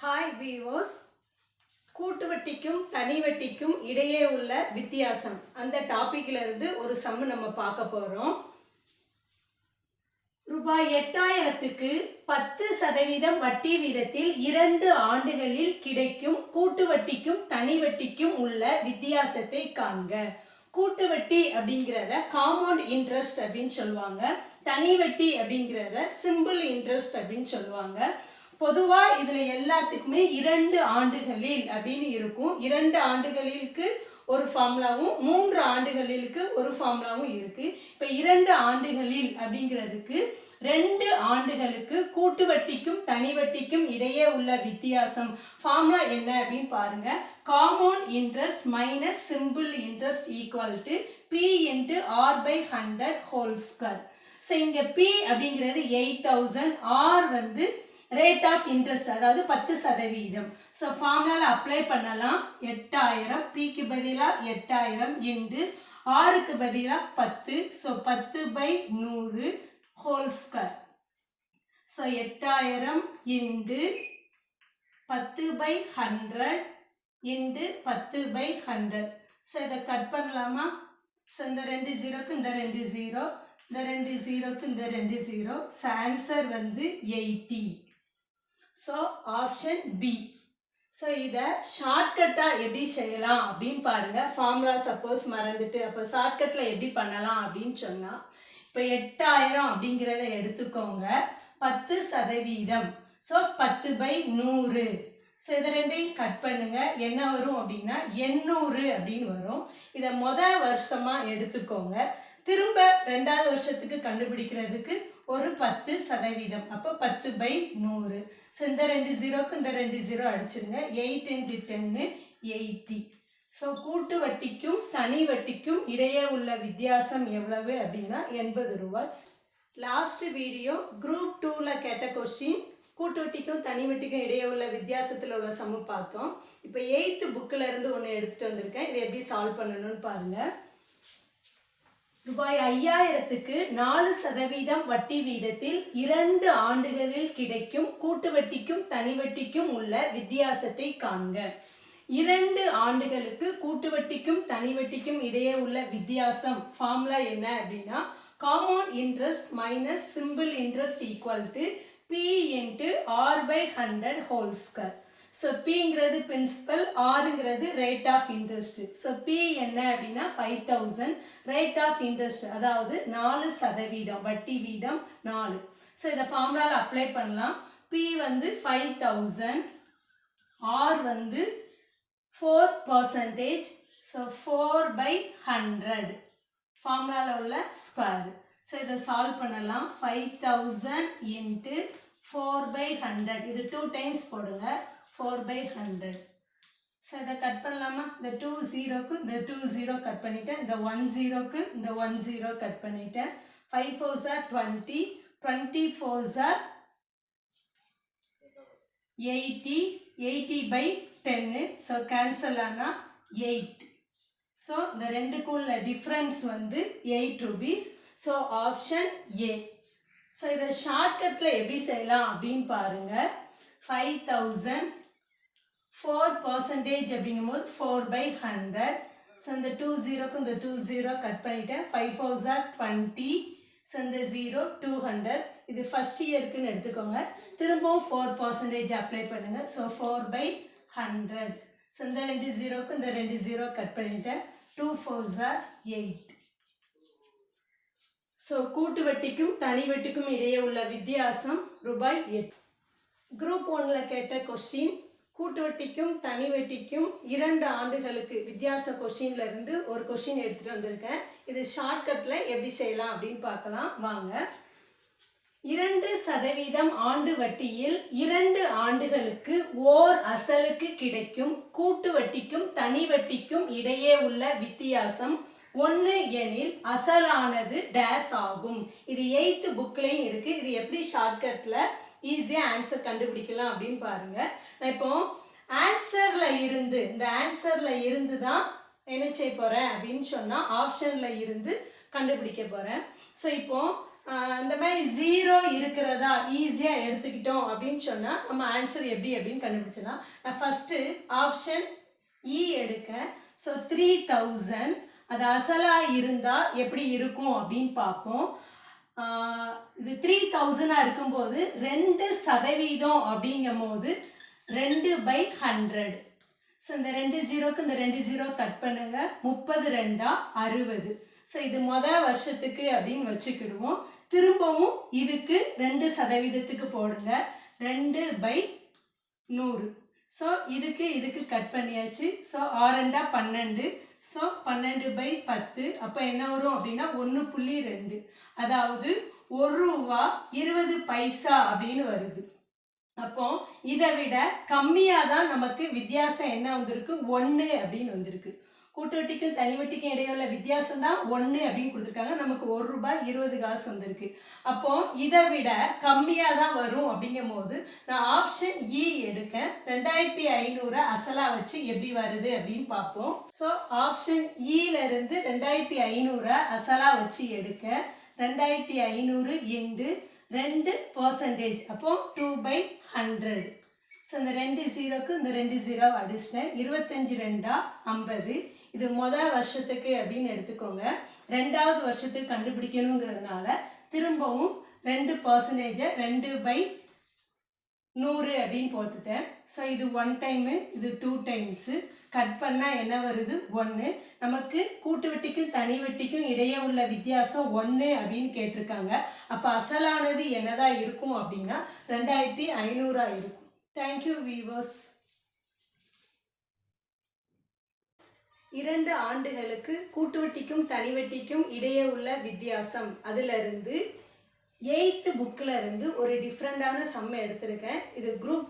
Hi வீவோஸ் கூட்டு வட்டிக்கும் தனி வட்டிக்கும் இடையே உள்ள வித்தியாசம். அந்த டாபிக்ல இருந்து ஒரு சம் நம்ம பார்க்க போகிறோம் ரூபாய் எட்டாயிரத்துக்கு பத்து சதவீதம் வட்டி வீதத்தில் இரண்டு ஆண்டுகளில் கிடைக்கும் கூட்டு வட்டிக்கும் தனி வட்டிக்கும் உள்ள வித்தியாசத்தை காண்க. கூட்டு வட்டி அப்படிங்கிறத காம்பவுண்ட் இன்ட்ரெஸ்ட் அப்படின்னு சொல்லுவாங்க. தனி வட்டி அப்படிங்கிறத சிம்பிள் இன்ட்ரெஸ்ட் அப்படின்னு சொல்லுவாங்க. பொதுவா இதுல எல்லாத்துக்குமே இரண்டு ஆண்டுகளில் அப்படின்னு இருக்கும். இரண்டு ஆண்டுகளிற்கு ஒரு ஃபார்முலாவும் மூன்று ஆண்டுகளிலுக்கு ஒரு ஃபார்முலாவும் இருக்கு. இப்போ இரண்டு ஆண்டுகளில் அப்படிங்கிறதுக்கு ரெண்டு ஆண்டுகளுக்கு கூட்டு வட்டிக்கும் தனி வட்டிக்கும் இடையே உள்ள வித்தியாசம். ஃபார்முலா என்ன அப்படின்னு பாருங்க. Common interest minus simple interest equal to P into R by hundred whole square so இங்கே பி அப்படிங்கிறது எயிட் தௌசண்ட் ஆர் வந்து ரேட் ஆஃப் இன்ட்ரெஸ்ட் அதாவது பத்து சதவீதம். ஸோ ஃபார்முலாவில் அப்ளை பண்ணலாம். எட்டாயிரம் பிக்கு பதிலாக எட்டாயிரம் இன்டு ஆறுக்கு பதிலாக பத்து. ஸோ பத்து பை நூறு ஹோல் ஸ்கொயர் ஸோ எட்டாயிரம் இன்டு பத்து பை ஹண்ட்ரட் இன்டு பத்து பை ஹண்ட்ரட் ஸோ இதை கட் பண்ணலாமா? ஸோ இந்த ரெண்டு ஜீரோக்கு இந்த ரெண்டு ஜீரோ இந்த ரெண்டு ஜீரோக்கு இந்த ரெண்டு ஜீரோ ஸோ ஆன்சர் வந்து eighty so option B so இதை ஷார்ட்கட்டாக எப்படி செய்யலாம் அப்படின்னு பாருங்கள் ஃபார்முலா சப்போஸ் மறந்துட்டு அப்போ ஷார்ட்கட்டில் எப்படி பண்ணலாம் அப்படின்னு சொன்னால் இப்போ எட்டாயிரம் அப்படிங்கிறத எடுத்துக்கோங்க. பத்து சதவீதம். ஸோ பத்து பை நூறு. ஸோ இதை ரெண்டையும் கட் பண்ணுங்கள் என்ன வரும் அப்படின்னா எண்ணூறு அப்படின்னு வரும். இதை மொதல் வருஷமாக எடுத்துக்கோங்க. திரும்ப ரெண்டாவது வருஷத்துக்கு கண்டுபிடிக்கிறதுக்கு ஒரு பத்து சதவீதம். அப்போ பத்து பை நூறு. ஸோ இந்த ரெண்டு ஜீரோக்கு இந்த ரெண்டு ஜீரோ அடிச்சிருங்க. எயிட் இன்ட்டு டென்னு எயிட்டி ஸோ கூட்டு வட்டிக்கும் தனி வட்டிக்கும் இடையே உள்ள வித்தியாசம் எவ்வளவு அப்படின்னா எண்பது ரூபாய். லாஸ்ட் வீடியோ குரூப் டூவில் கேட்ட கொஸ்டின் கூட்டு வட்டிக்கும் தனி வட்டிக்கும் இடையே உள்ள வித்தியாசத்தில் உள்ள சம பார்த்தோம். இப்போ எயித்து புக்கில் இருந்து ஒன்று எடுத்துகிட்டு வந்திருக்கேன். இதை எப்படி சால்வ் பண்ணணும்னு பாருங்கள் ரூபாய் ஐயாயிரத்துக்கு நாலு சதவீதம் வட்டி வீதத்தில் இரண்டு ஆண்டுகளில் கிடைக்கும் கூட்டு வட்டிக்கும் தனி வட்டிக்கும் உள்ள வித்தியாசத்தை காண்க. இரண்டு ஆண்டுகளுக்கு கூட்டு வட்டிக்கும் தனி வட்டிக்கும் இடையே உள்ள வித்தியாசம் ஃபார்முலா என்ன அப்படின்னா common interest minus simple interest equal to P into R by hundred whole square so பிங்கிறது பிரின்சிபல் ஆறுங்கிறது rate of interest so P என்ன அப்படின்னா five thousand rate of interest அதாவது நாலு சதவீதம் வட்டி வீதம் நாலு. ஸோ இதை ஃபார்முலாவில் அப்ளை பண்ணலாம். பி வந்து ஃபைவ் தௌசண்ட் ஆர் வந்து four percentage so four by hundred ஃபார்முலாவில் உள்ள ஸ்கொயர் ஸோ இதை சால்வ் பண்ணலாம். Five thousand into four by hundred இது டூ டைம்ஸ் போடுங்க. ஃபோர் பை ஹண்ட்ரட் ஸோ இதை கட் பண்ணலாமா? இந்த டூ ஜீரோக்கு இந்த டூ ஜீரோ கட் பண்ணிட்டேன். இந்த ஒன் ஜீரோக்கு இந்த ஒன் ஜீரோ கட் பண்ணிட்டேன். ஃபைவ் ஃபோர் சார் டுவெண்ட்டி டுவெண்ட்டி ஃபோர் சார் எயிட்டி எயிட்டி பை டென்னு ஸோ கேன்சல் ஆனால் எயிட் ஸோ இந்த ரெண்டுக்கும் உள்ள டிஃப்ரென்ஸ் வந்து eight rupees so option A so இதை ஷார்ட்கட்டில் எப்படி செய்யலாம் அப்படின்னு பாருங்கள் ஃபைவ் தௌசண்ட் ஃபோர் பர்சன்டேஜ் அப்படிங்கும்போது ஃபோர் பை ஹண்ட்ரட் ஸோ இந்த டூ ஜீரோக்கு இந்த டூ ஜீரோ கட் பண்ணிட்டேன். ஃபைவ் ஃபோர் ஜார் டுவெண்ட்டி ஸோ இந்த ஜீரோ டூ ஹண்ட்ரட் இது ஃபஸ்ட் இயருக்குன்னு எடுத்துக்கோங்க. திரும்பவும் ஃபோர் பர்சன்டேஜ் அப்ளை பண்ணுங்கள் so four by hundred so இந்த ரெண்டு ஜீரோக்கு இந்த ரெண்டு ஜீரோ கட் பண்ணிட்டேன். டூ ஃபோர் ஜார் எயிட் ஸோ கூட்டு வட்டிக்கும் தனி வட்டிக்கும் இடையே உள்ள வித்தியாசம் ரூபாய் எட் குரூப் ஒன்றில் கேட்ட கொஸ்டின் கூட்டு வட்டிக்கும் தனி வட்டிக்கும் இரண்டு ஆண்டுகளுக்கு வித்தியாச கொஷின்ல இருந்து ஒரு கொஷின் எடுத்துட்டு வந்திருக்கேன். இது ஷார்ட்கட்ல எப்படி செய்யலாம் அப்படின்னு பார்க்கலாம். வாங்க. இரண்டு சதவீதம் ஆண்டு வட்டியில் இரண்டு ஆண்டுகளுக்கு ஓர் அசலுக்கு கிடைக்கும் கூட்டு வட்டிக்கும் தனி வட்டிக்கும் இடையே உள்ள வித்தியாசம் ஒன்று எனில் அசலானது டேஸ் ஆகும். இது எயித்து புக்லேயும் இருக்கு. இது எப்படி ஷார்ட்கட்டில் ஈஸியாக ஆன்சர் கண்டுபிடிக்கலாம் அப்படின்னு பாருங்கள் நான் இப்போ ஆன்சரில் இருந்து இந்த ஆன்சரில் இருந்து தான் என்ன செய்ய போகிறேன் அப்படின்னு சொன்னால் ஆப்ஷனில் இருந்து கண்டுபிடிக்க போகிறேன் ஸோ இப்போ இந்த மாதிரி ஜீரோ இருக்கிறதா ஈஸியாக எடுத்துக்கிட்டோம் அப்படின்னு சொன்னால் நம்ம ஆன்சர் எப்படி அப்படின்னு கண்டுபிடிச்சிடலாம். நான் ஃபஸ்ட்டு ஆப்ஷன் இ எடுக்க. ஸோ த்ரீ தௌசண்ட் அது அசலாக இருந்தால் எப்படி இருக்கும் அப்படின்னு பார்ப்போம். இது த்ரீ தௌசண்டாக இருக்கும்போது ரெண்டு சதவீதம் அப்படிங்கும் போது ரெண்டு பை ஹண்ட்ரட் ஸோ இந்த ரெண்டு ஜீரோக்கு இந்த ரெண்டு ஜீரோ கட் பண்ணுங்க. முப்பது ரெண்டா அறுபது. ஸோ இது மொதல் வருஷத்துக்கு அப்படின்னு வச்சுக்கிடுவோம். திரும்பவும் இதுக்கு ரெண்டு சதவீதத்துக்கு போடுங்க. ரெண்டு பை நூறு. ஸோ இதுக்கு இதுக்கு கட் பண்ணியாச்சு. ஸோ ஆறண்டா பன்னெண்டு ஸோ பன்னெண்டு பை பத்து. அப்போ என்ன வரும் அப்படின்னா ஒன்று புள்ளி ரெண்டு. அதாவது ஒரு ரூபா இருபது பைசா அப்படின்னு வருது. அப்போ இதை விட கம்மியாக தான் நமக்கு வித்தியாசம் என்ன வந்திருக்கு? ஒன்று அப்படின்னு வந்திருக்கு. கூட்டுவட்டிக்கும் தனிவட்டிக்கும் இடையுள்ள வித்தியாசம் தான் ஒன்று அப்படின்னு கொடுத்துருக்காங்க. நமக்கு ஒரு ரூபாய் இருபது காசு வந்திருக்கு. அப்போ இதை விட கம்மியாக தான் வரும் அப்படிங்கும் போது நான் ஆப்ஷன் இ எடுக்க ரெண்டாயிரத்தி ஐநூறு அசலா வச்சு எப்படி வருது அப்படின்னு பார்ப்போம். ஸோ ஆப்ஷன் இல இருந்து ரெண்டாயிரத்தி ஐநூறு அசலா வச்சு எடுக்க ரெண்டாயிரத்தி ஐநூறு இண்டு ரெண்டு பர்சன்டேஜ் அப்போ டூ பை ஹண்ட்ரட் ஸோ இந்த ரெண்டு ஜீரோக்கு இந்த ரெண்டு ஜீரோ அடிச்சிட்டேன். இருபத்தஞ்சி ரெண்டா ஐம்பது. இது மொதல் வருஷத்துக்கு அப்படின்னு எடுத்துக்கோங்க. ரெண்டாவது வருஷத்துக்கு கண்டுபிடிக்கணுங்கிறதுனால திரும்பவும் ரெண்டு பர்சன்டேஜை ரெண்டு பை நூறு அப்படின்னு போட்டுட்டேன். ஸோ இது ஒன் டைமு இது டூ டைம்ஸு கட் பண்ணால் என்ன வருது? ஒன்று நமக்கு கூட்டு வட்டிக்கும் தனி வட்டிக்கும் இடையே உள்ள வித்தியாசம் ஒன்று அப்படின்னு கேட்டிருக்காங்க. அப்போ அசலானது என்னதான் இருக்கும் அப்படின்னா ரெண்டாயிரத்தி ஐநூறாக இருக்கும். தேங்க்யூ வீவர்ஸ் இரண்டு ஆண்டுகளுக்கு கூட்டு வட்டிக்கும் தனி வட்டிக்கும் இடையே உள்ள வித்தியாசம். அதிலிருந்து எயித்து புக்கில் இருந்து ஒரு டிஃப்ரெண்டான சம் எடுத்திருக்கேன். இது குரூப்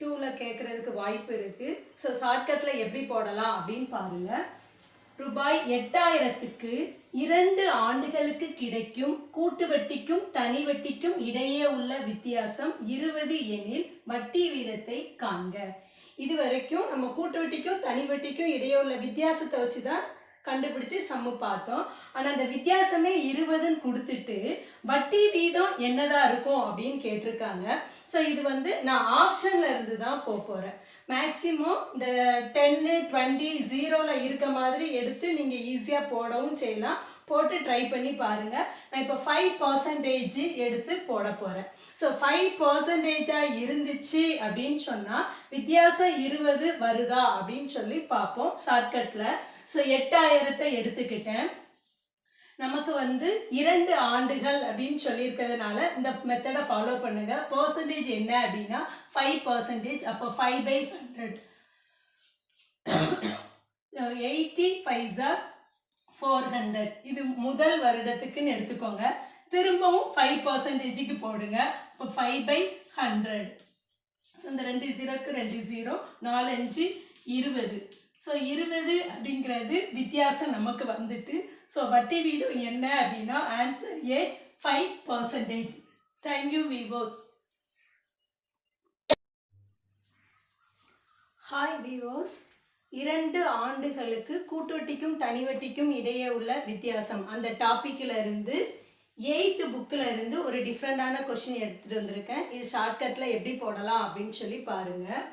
டூவில் கேட்குறதுக்கு வாய்ப்பு இருக்குது ஸோ ஷார்ட்கட்டில் எப்படி போடலாம் அப்படின்னு பாருங்கள் ரூபாய் எட்டாயிரத்துக்கு இரண்டு ஆண்டுகளுக்கு கிடைக்கும் கூட்டு வட்டிக்கும் தனி வட்டிக்கும் இடையே உள்ள வித்தியாசம் இருபது எனில் வட்டி வீதத்தை காண்க. இது வரைக்கும் நம்ம கூட்டு வட்டிக்கும் தனி வட்டிக்கும் இடையே உள்ள வித்தியாசத்தை வச்சு தான் கண்டுபிடிச்சு சம்மு பார்த்தோம். ஆனால் அந்த வித்தியாசமே இருபதுன்னு கொடுத்துட்டு வட்டி வீதம் என்னதான் இருக்கும் அப்படின்னு கேட்டிருக்காங்க. ஸோ இது வந்து நான் ஆப்ஷன்ல இருந்து தான் போக போகிறேன் மேக்ஸிமம் இந்த டென்னு டுவெண்ட்டி ஜீரோவில் இருக்க மாதிரி எடுத்து நீங்கள் ஈஸியாக போடவும் செய்யலாம். போட்டு ட்ரை பண்ணி பாருங்கள் நான் இப்போ ஃபைவ் பர்சன்டேஜ் எடுத்து போட போகிறேன் ஸோ ஃபைவ் பர்சன்டேஜாக இருந்துச்சு அப்படின்னு சொன்னால் வித்தியாசம் இருபது வருதா அப்படின்னு சொல்லி பார்ப்போம் ஷார்ட்கட்டில் ஸோ எட்டாயிரத்தை எடுத்துக்கிட்டேன். நமக்கு வந்து இரண்டு ஆண்டுகள் அப்படின்னு சொல்லியிருக்கிறதுனால இந்த மெத்தடை ஃபாலோ பண்ணுங்க. பர்சன்டேஜ் என்ன அப்படின்னா ஃபைவ் பர்சன்டேஜ் அப்போ five by hundred eighty five jar four hundred இது முதல் வருடத்துக்குன்னு எடுத்துக்கோங்க. திரும்பவும் ஃபைவ் பர்சன்டேஜுக்கு போடுங்க. இப்போ ஃபைவ் பை ஹண்ட்ரட் ஸோ இந்த ரெண்டு ஜீரோக்கு ரெண்டு ஜீரோ நாலஞ்சு இருபது. ஸோ இருபது அப்படிங்கிறது வித்தியாசம் நமக்கு வந்துட்டு. ஸோ வட்டி வீதம் என்ன அப்படின்னா answer A five percentage thank you விவோஸ் hi விவோஸ் இரண்டு ஆண்டுகளுக்கு கூட்டுவட்டிக்கும் தனிவட்டிக்கும் இடையே உள்ள வித்தியாசம். அந்த டாப்பிக்கில் இருந்து எயித்து புக்கில் இருந்து ஒரு டிஃப்ரெண்டான கொஷின் எடுத்துகிட்டு வந்திருக்கேன். இது ஷார்ட்கட்டில் எப்படி போடலாம் அப்படின்னு சொல்லி பாருங்கள்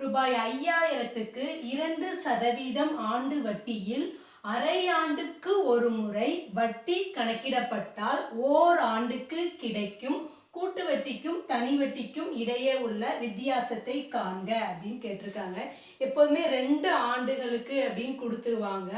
ரூபாய் ஐயாயிரத்துக்கு இரண்டு சதவீதம் ஆண்டு வட்டியில் அரை ஆண்டுக்கு ஒரு முறை வட்டி கணக்கிடப்பட்டால் ஓர் ஆண்டுக்கு கிடைக்கும் கூட்டு வட்டிக்கும் தனி வட்டிக்கும் இடையே உள்ள வித்தியாசத்தை காண்க அப்படின்னு கேட்டிருக்காங்க. எப்போதுமே ரெண்டு ஆண்டுகளுக்கு அப்படின்னு கொடுத்துருவாங்க.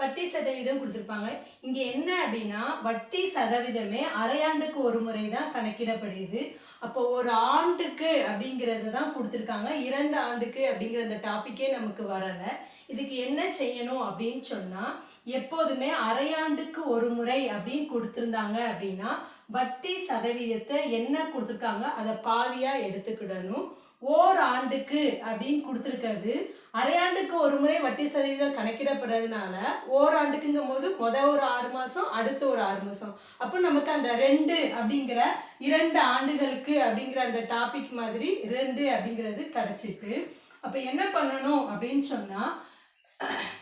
வட்டி சதவீதம் கொடுத்துருப்பாங்க. இங்கே என்ன அப்படின்னா வட்டி சதவீதமே அரையாண்டுக்கு ஒரு முறை தான் கணக்கிடப்படுது. அப்போ ஒரு ஆண்டுக்கு அப்படிங்கிறது தான் கொடுத்துருக்காங்க. இரண்டு ஆண்டுக்கு அப்படிங்கிற அந்த டாப்பிக்கே நமக்கு வரலை. இதுக்கு என்ன செய்யணும் அப்படின்னு சொன்னால் எப்போதுமே அரையாண்டுக்கு ஒரு முறை அப்படின்னு கொடுத்துருந்தாங்க அப்படின்னா வட்டி சதவீதத்தை என்ன கொடுத்துருக்காங்க? அதை பாதியாக எடுத்துக்கிடணும். ஓர் ஆண்டுக்கு அப்படின்னு கொடுத்துருக்கிறது. அரையாண்டுக்கு ஒரு முறை வட்டி சதவீதம் கணக்கிடப்படுறதுனால ஓராண்டுக்குங்கும் போது மொதல் ஒரு ஆறு மாதம் அடுத்த ஒரு ஆறு மாதம் அப்போ நமக்கு அந்த ரெண்டு அப்படிங்கிற இரண்டு ஆண்டுகளுக்கு அப்படிங்கிற அந்த டாபிக் மாதிரி ரெண்டு அப்படிங்கிறது கிடச்சிட்டு அப்போ என்ன பண்ணணும் அப்படின்னு சொன்னால்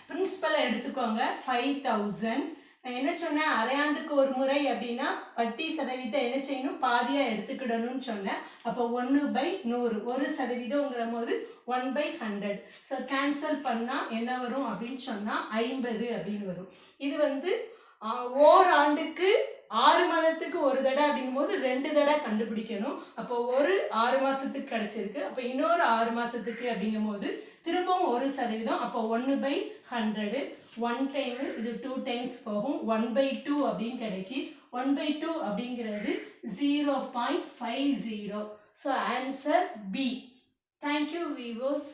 பிரின்சிபலை எடுத்துக்கோங்க. ஃபைவ் தௌசண்ட் என்ன சொன்னேன்? அரையாண்டுக்கு ஒரு முறை அப்படின்னா வட்டி சதவீதம் என்ன செய்யணும்? பாதியாக எடுத்துக்கிடணும்னு சொன்னேன். அப்போ ஒன்று பை நூறு. ஒரு சதவீதங்கிற போது one by hundred so cancel பண்ணால் என்ன வரும் அப்படின்னு சொன்னால் ஐம்பது அப்படின்னு வரும். இது வந்து ஓராண்டுக்கு ஆறு மாதத்துக்கு ஒரு தடவை அப்படிங்கும்போது ரெண்டு தடவை கண்டுபிடிக்கணும். அப்போ ஒரு ஆறு மாசத்துக்கு கிடைச்சிருக்கு. அப்போ இன்னொரு ஆறு மாசத்துக்கு அப்படிங்கும்போது திரும்பவும் ஒரு சதவீதம். அப்போ ஒன்று பை ஹண்ட்ரடு ஒன் டைம் இது டூ டைம்ஸ் போகும். ஒன் பை டூ அப்படின்னு கிடைக்கி. ஒன் பை டூ அப்படிங்கிறது zero point five zero so answer B thank you விவோஸ்